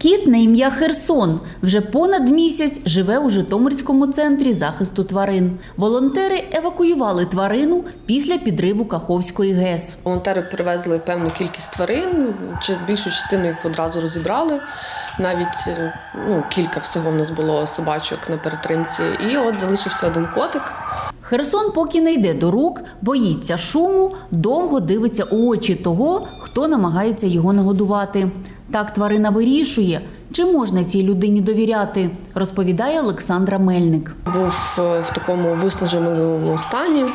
Кіт на ім'я Херсон вже понад місяць живе у Житомирському центрі захисту тварин. Волонтери евакуювали тварину після підриву Каховської ГЕС. Волонтери привезли певну кількість тварин, чи більшу частину їх одразу розібрали. Навіть е, ну, кілька всього в нас було собачок на перетримці. І от залишився один котик. Херсон поки не йде до рук, боїться шуму, довго дивиться у очі того, хто намагається його нагодувати. Так тварина вирішує, чи можна цій людині довіряти, розповідає Олександра Мельник. Був е, в такому виснаженому стані.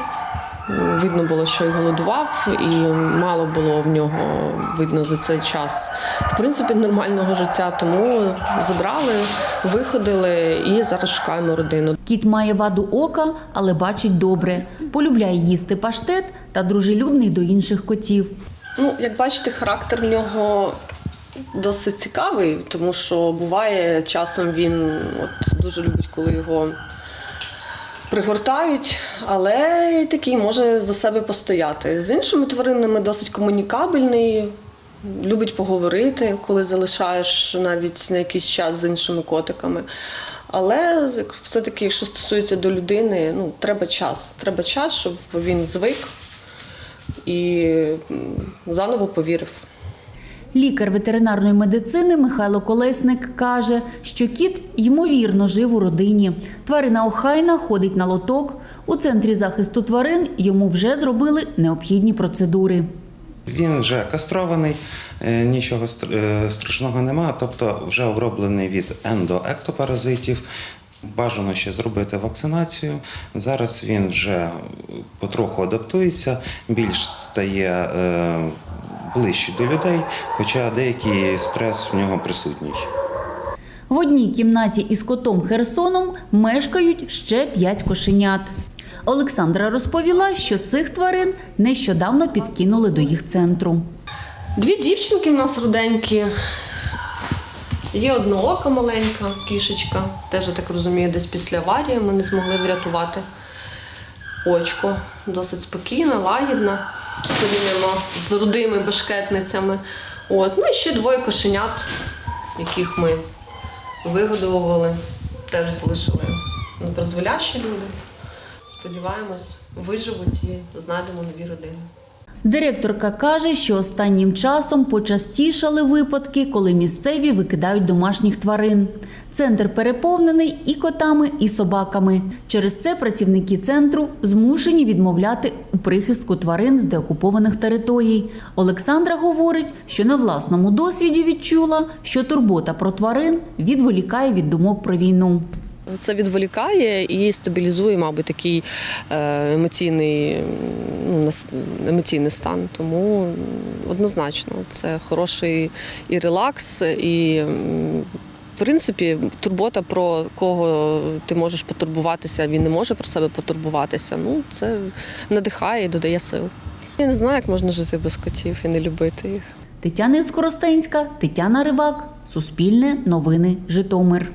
Видно було, що й голодував, і мало було в нього видно за цей час в принципі нормального життя. Тому забрали, виходили і зараз шукаємо родину. Кіт має ваду ока, але бачить добре. Полюбляє їсти паштет та дружелюбний до інших котів. Ну, як бачите, характер в нього досить цікавий, тому що буває часом він от, дуже любить, коли його пригортають, але й такий може за себе постояти. З іншими тваринами досить комунікабельний, любить поговорити, коли залишаєш навіть на якийсь час з іншими котиками. Але все-таки, якщо стосується до людини, ну, треба час. Треба час, щоб він звик і заново повірив. Лікар ветеринарної медицини Михайло Колесник каже, що кіт ймовірно жив у родині. Тварина охайна, ходить на лоток. У центрі захисту тварин йому вже зробили необхідні процедури. Він вже кастрований, е, нічого е, страшного немає, тобто вже оброблений від ендоектопаразитів. Бажано ще зробити вакцинацію. Зараз він вже потроху адаптується, більш стає ближче до людей, хоча деякий стрес в нього присутній. В одній кімнаті із котом Херсоном мешкають ще п'ять кошенят. Олександра розповіла, що цих тварин нещодавно підкинули до їх центру. Дві дівчинки в нас руденькі. Є одноока маленька кішечка. Теж, я так розумію, десь після аварії ми не змогли врятувати очко. Досить спокійна, лагідна. Порівняно з рудими башкетницями. От. Ну і ще двоє кошенят, яких ми вигодовували, теж залишили непризволящі люди. Сподіваємось, виживуть і знайдемо нові родини. Директорка каже, що останнім часом почастішали випадки, коли місцеві викидають домашніх тварин. Центр переповнений і котами, і собаками. Через це працівники центру змушені відмовляти у прихистку тварин з деокупованих територій. Олександра говорить, що на власному досвіді відчула, що турбота про тварин відволікає від думок про війну. Це відволікає і стабілізує, мабуть, такий е, емоційний, ну, емоційний стан. Тому однозначно це хороший і релакс, і в принципі турбота про кого ти можеш потурбуватися, він не може про себе потурбуватися. Ну, це надихає і додає сил. Я не знаю, як можна жити без котів і не любити їх. Тетяна Скоростенська, Тетяна Ривак, Суспільне новини, Житомир.